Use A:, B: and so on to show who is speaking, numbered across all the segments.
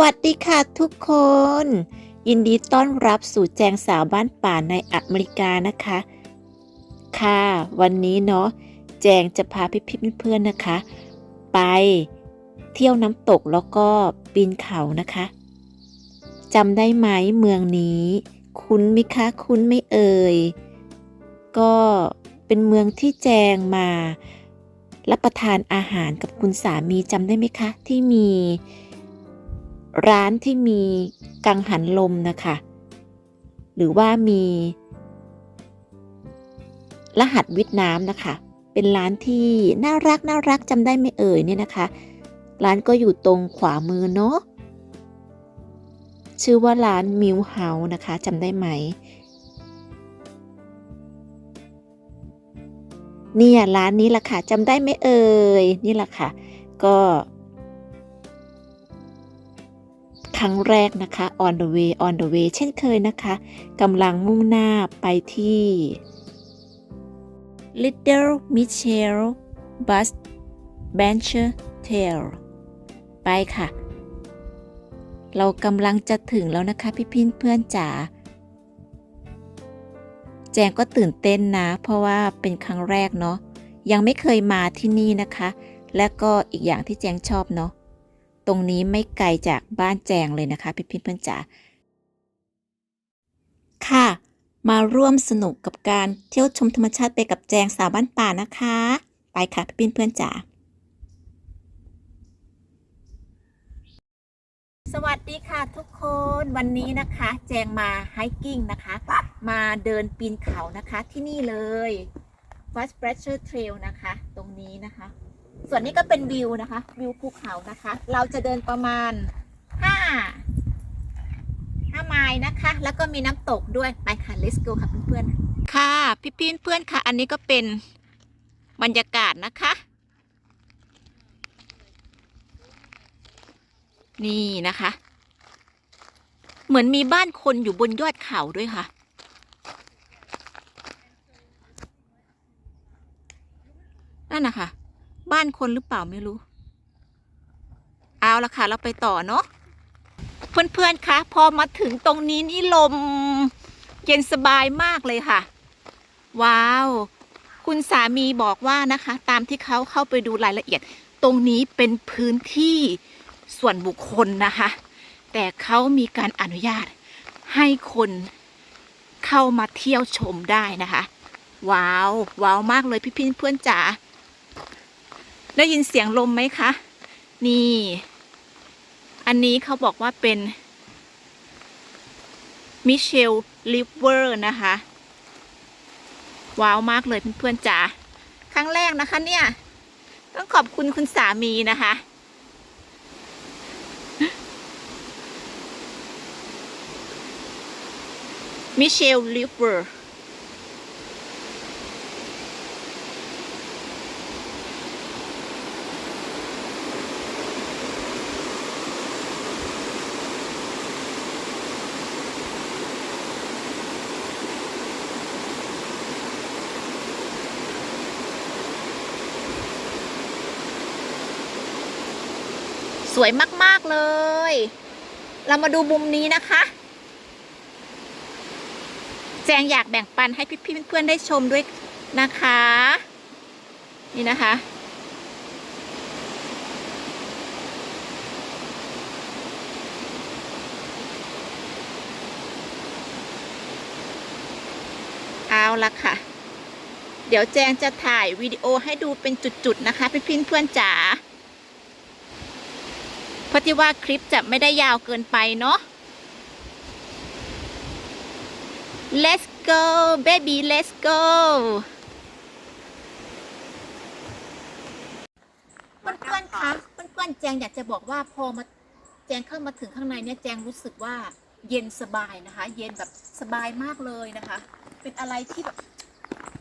A: วัสดีค่ะทุกคน ยินดีต้อนรับสู่แจงสาวบ้านป่าในอเมริกานะคะ ค่ะ วันนี้เนาะแจงจะพาพี่ๆเพื่อนๆนะคะ ไปเที่ยวน้ำตกแล้วก็ปีนเขานะคะจำได้ไหมเมืองนี้ คุ้นไหมคะคุ้นไม่เอ่ยก็เป็นเมืองที่แจงมารับประทานอาหารกับคุณสามีจำได้ไหมคะ ที่มี ร้านที่มีกังหันลมนะคะ หรือว่ามี รหัสวิทย์น้ำนะคะ เป็นร้านที่น่ารักน่ารักจำได้ไม่เอ่ยเนี่ยนะคะ ร้านก็อยู่ตรงขวามือเนาะชื่อว่าร้านมิวเฮาส์นะคะจำได้ไหม เนี่ยร้านนี้ล่ะค่ะจำได้ไหมเอ่ยนี่แหละค่ะ ก็ รั้งแรกนะคะ on the way on the way เช่นเคยนะคะกำลังมุ่งหน้าไปที่ Little Michelle Bus Bencher Tail ไปค่ะ เรากำลังจะถึงแล้วนะคะพี่พินเพื่อนจ๋าแจงก็ตื่นเต้นนะ เพราะว่าเป็นครั้งแรกเนาะยังไม่เคยมาที่นี่นะคะ และก็อีกอย่างที่แจงชอบเนาะ รงนี้ไม่ไกลจากบ้านแจงเลยนะคะพี่พินเพื่อนจ๋าค่ะ มาร่วมสนุกกับการเที่ยวชมธรรมชาติไปกับแจงสาวบ้านป่านะคะ ไปค่ะพี่พินเพื่อนจ๋าสวัสดีค่ะทุกคนวันนี้นะคะ แจงมาไฮกิ้งนะคะ มาเดินปีนเขานะคะที่นี่เลย w a s p r e s s u r e Trail นะคะ ตรงนี้นะคะ ส่วนนี้ก็เป็นวิวนะคะ วิวภูเขานะคะ เราจะเดินประมาณ5 5ไมล์นะคะ แล้วก็มีน้ำตกด้วยไปค่ะ let's go ค่ะเพื่อนๆค่ะ พี่พี่เพื่อนค่ะ อันนี้ก็เป็นบรรยากาศนะคะ นี่นะคะ เหมือนมีบ้านคนอยู่บนยอดเขาด้วยค่ะนั่นนะคะ บ้านคนหรือเปล่าไม่รู้ เอาละค่ะ เราไปต่อเนาะเพื่อนๆคะพอมาถึงตรงนี้นี่ลม เย็นสบายมากเลยค่ะ ว้าว คุณสามีบอกว่านะคะ ตามที่เขาเข้าไปดูรายละเอียด ตรงนี้เป็นพื้นที่ส่วนบุคคลนะคะ แต่เขามีการอนุญาตให้คนเข้ามาเที่ยวชมได้นะคะ ว้าว ว้าวมากเลยพี่พี่เพื่อนจ๋า ได้ยินเสียงลมไหมคะ นี่ อันนี้เขาบอกว่าเป็นมิเชลลิเวอร์นะคะ ว้าวมากเลยเพื่อนๆจ๋าครั้งแรกนะคะเนี่ย ต้องขอบคุณคุณสามีนะคะ มิเชลลิเวอร์ สวยมาก ๆ เลย เรามาดูมุมนี้นะคะ แจงอยากแบ่งปันให้พี่ๆเพื่อนๆได้ชมด้วยนะคะ นี่นะคะ เอาละค่ะ เดี๋ยวแจงจะถ่ายวิดีโอให้ดูเป็นจุด ๆ นะคะ พี่ๆเพื่อนๆจ๋า เพราะที่ว่าคลิปจะไม่ได้ยาวเกินไปเนาะ let's go baby let's go เพื่อนๆคะเพื่อนๆแจงอยากจะบอกว่าพอมาแจงเข้ามาถึงข้างในเนี่ยแจงรู้สึกว่าเย็นสบายนะคะ เย็นแบบสบายมากเลยนะคะ เป็นอะไรที่แบบ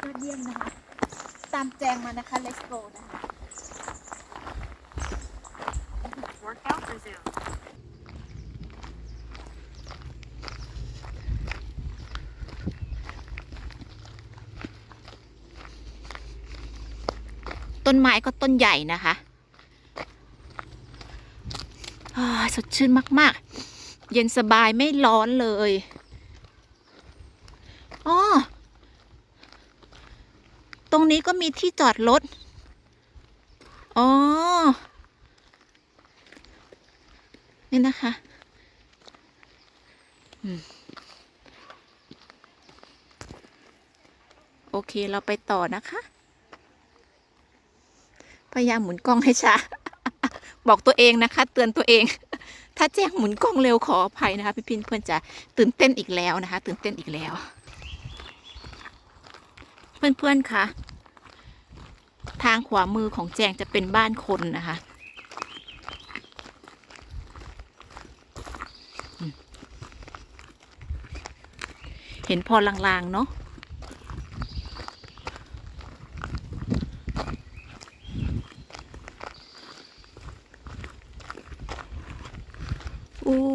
A: ยอดเยี่ยมนะคะ ตามแจงมานะคะ let's go นะคะ ต้นไม้ก็ต้นใหญ่นะคะสดชื่นมาก ๆ เย็นสบายไม่ร้อนเลยอ๋อตรงนี้ก็มีที่จอดรถ อ๋อ นี่นะคะโอเคเราไปต่อนะคะ พยายามหมุนกล้องให้ช้า บอกตัวเองนะคะ เตือนตัวเอง ถ้าแจ้งหมุนกล้องเร็วขออภัยนะคะพี่พินเพื่อนจะตื่นเต้นอีกแล้วนะคะ ตื่นเต้นอีกแล้ว เพื่อนๆคะทางขวามือของแจงจะเป็นบ้านคนนะคะเห็นพอลางๆ เนาะ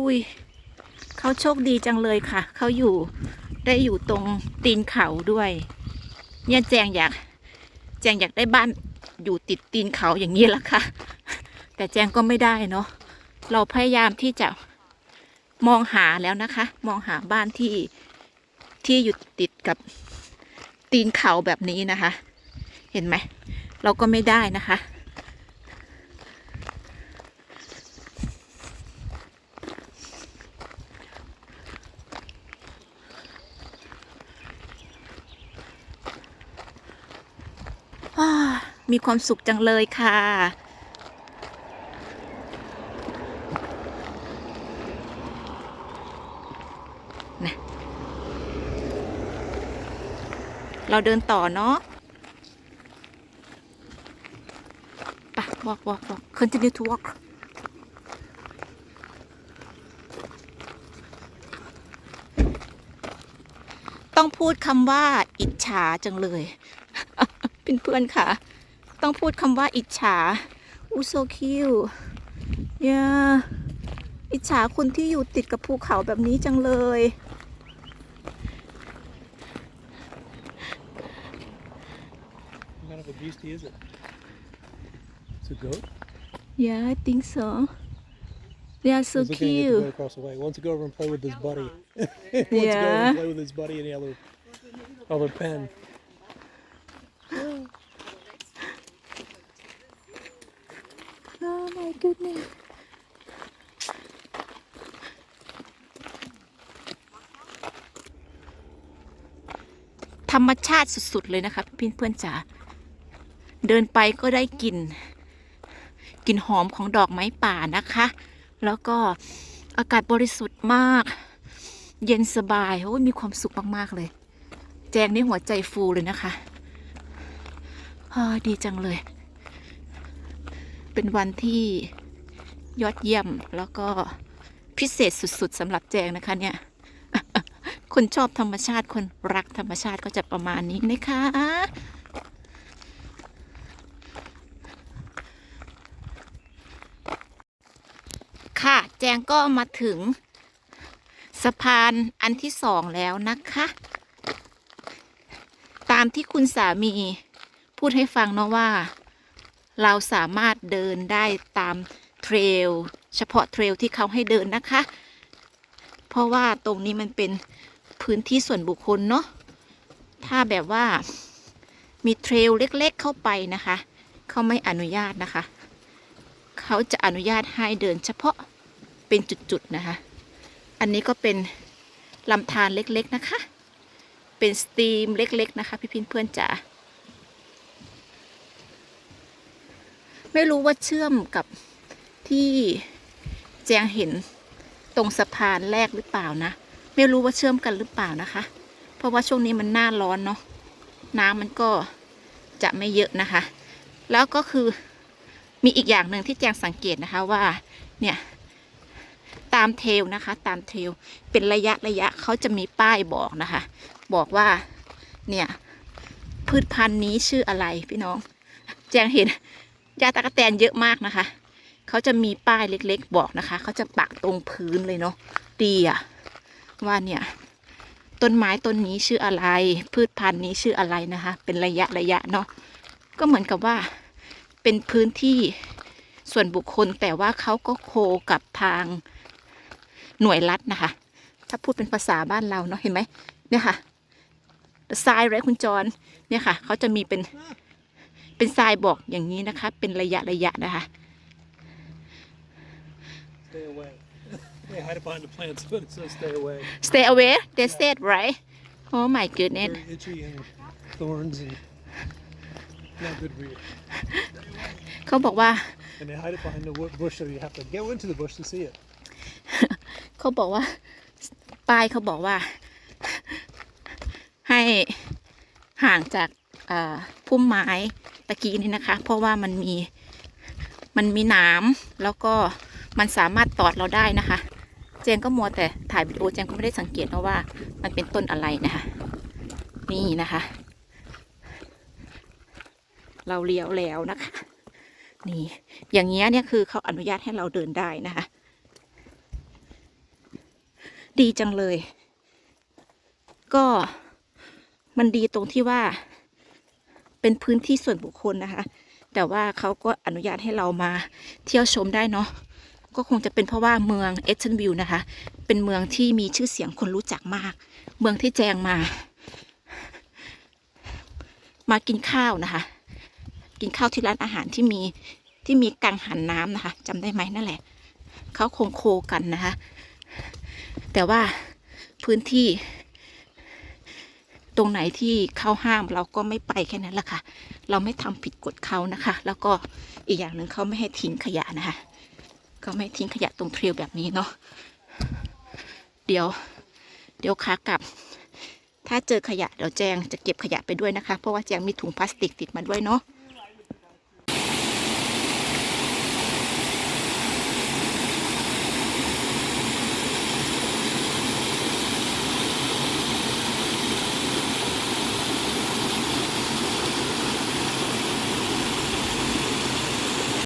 A: อุ้ยเขาโชคดีจังเลยค่ะ เขาอยู่ได้อยู่ตรงตีนเขาด้วย เนี่ยแจงอยาก แจงอยากได้บ้านอยู่ติดตีนเขาอย่างนี้ละค่ะ แต่แจงก็ไม่ได้เนาะ เราพยายามที่จะมองหาแล้วนะคะ มองหาบ้านที่ที่อยู่ติดกับตีนเขาแบบนี้นะคะ เห็นไหม เราก็ไม่ได้นะคะ อ้า มีความสุขจังเลยค่ะ เราเดินต่อเนาะป walk walk walk continue to walk ต้องพูดคำว่าอิจฉาจังเลยเพื่อนๆค่ะ ต้องพูดคำว่าอิจฉาอูโซคิวเยอิจฉาคุณที่อยู่ติดกับภูเขาแบบนี้จังเลย
B: What kind of a beastie is it? It's a goat.
A: Yeah I think so they are so
B: He's looking at the
A: cute
B: goat across the way. He wants to go over and play with his buddy. he wants to go over
A: Yeah.
B: and play with his buddy in the other, other pen.
A: ธรรมชาติสุดๆเลยนะคะพี่เพื่อนๆจ๋าเดินไปก็ได้กลิ่นกลิ่นหอมของดอกไม้ป่านะคะ แล้วก็อากาศบริสุทธิ์มาก เย็นสบายโอ้ยมีความสุขมากๆเลย แจงนี่หัวใจฟูเลยนะคะอ้าวดีจังเลย เป็นวันที่ยอดเยี่ยมแล้วก็พิเศษสุดๆสำหรับแจงนะคะเนี่ย คนชอบธรรมชาติ คนรักธรรมชาติก็จะประมาณนี้นะคะ ค่ะแจงก็มาถึงสะพานอันที่สองแล้วนะคะ ตามที่คุณสามีพูดให้ฟังเนาะว่า เราสามารถเดินได้ตามเทรลเฉพาะเทรลที่เขาให้เดินนะคะ เพราะว่าตรงนี้มันเป็นพื้นที่ส่วนบุคคลเนาะถ้าแบบว่ามีเทรลเล็กๆเข้าไปนะคะ เขาไม่อนุญาตนะคะ เขาจะอนุญาตให้เดินเฉพาะเป็นจุดๆนะคะ อันนี้ก็เป็นลำธารเล็กๆนะคะ เป็นสตรีมเล็กๆนะคะ พี่พินเพื่อนจ๋า ไม่รู้ว่าเชื่อมกับที่แจงเห็นตรงสะพานแรกหรือเปล่านะ ไม่รู้ว่าเชื่อมกันหรือเปล่านะคะ เพราะว่าช่วงนี้มันหน้าร้อนเนาะน้ำมันก็จะไม่เยอะนะคะ แล้วก็คือมีอีกอย่างหนึ่งที่แจงสังเกตนะคะว่าเนี่ยตามเทลนะคะ ตามเทลเป็นระยะระยะเขาจะมีป้ายบอกนะคะ บอกว่าเนี่ยพืชพันธุ์นี้ชื่ออะไรพี่น้อง แจงเห็น ยาตะกะแตนเยอะมากนะคะ เขาจะมีป้ายเล็กๆบอกนะคะ เขาจะปักตรงพื้นเลยเนาะดีอะว่าเนี่ย ต้นไม้ต้นนี้ชื่ออะไร พืชพันธุ์นี้ชื่ออะไรนะคะ เป็นระยะระยะเนาะก็เหมือนกับว่าเป็นพื้นที่ส่วนบุคคลแต่ว่าเขาก็โคกับทางหน่วยรัฐนะคะ ถ้าพูดเป็นภาษาบ้านเราเนาะเห็นไหมเนี่ยค่ะทรายไรคุณจรเนี่ยค่ะ เขาจะมีเป็น เป็นทรายบอกอย่างนี้นะคะ เป็นระยะระยะนะคะ
B: Stay away. they hide behind the plants, but it says stay away.
A: stay away they said right oh my goodness
B: Very itchy and thorns and not good for you.
A: เขาบอกว่า
B: And they hide it behind the wood bush, so you have to go into the bush to see it.
A: เขาบอกว่าป้ายเขาบอกว่า ให้ห่างจากเอ่อ พุ่มไม้ตะกี้นี่นะคะ เพราะว่ามันมีมันมีหน้ำแล้วก็มันสามารถตอดเราได้นะคะ เจงก็มัวแต่ถ่ายวิดีโอเจงก็ไม่ได้สังเกตนะว่า มันเป็นต้นอะไรนะคะ นี่นะคะ เราเลี้ยวแล้วนะคะ นี่ อย่างเงี้ยเนี่ยคือเขาอนุญาตให้เราเดินได้นะคะ ดีจังเลย ก็มันดีตรงที่ว่า เป็นพื้นที่ส่วนบุคคลนะคะ แต่ว่าเขาก็อนุญาตให้เรามาเที่ยวชมได้เนาะก็คงจะเป็นเพราะว่าเมืองเอ t เทนวิวนะคะ เป็นเมืองที่มีชื่อเสียงคนรู้จักมาก เมืองที่แจงมา มากินข้าวนะคะ กินข้าวที่ร้านอาหารที่มีที่มีกังหันน้ำนะคะจำได้ไหมนั่นแหละเขาคงโคกันนะคะ แต่ว่าพื้นที่ ตรงไหนที่เขาห้ามเราก็ไม่ไปแค่นั้นแหละค่ะ เราไม่ทำผิดกฎเขานะคะ แล้วก็อีกอย่างหนึ่งเขาไม่ให้ทิ้งขยะนะคะเขาไม่ให้ทิ้งขยะตรงเทรลแบบนี้เนาะเดี๋ยว เดี๋ยวขากลับ ถ้าเจอขยะเดี๋ยวแจงจะเก็บขยะไปด้วยนะคะ เพราะว่าแจงมีถุงพลาสติกติดมาด้วยเนาะ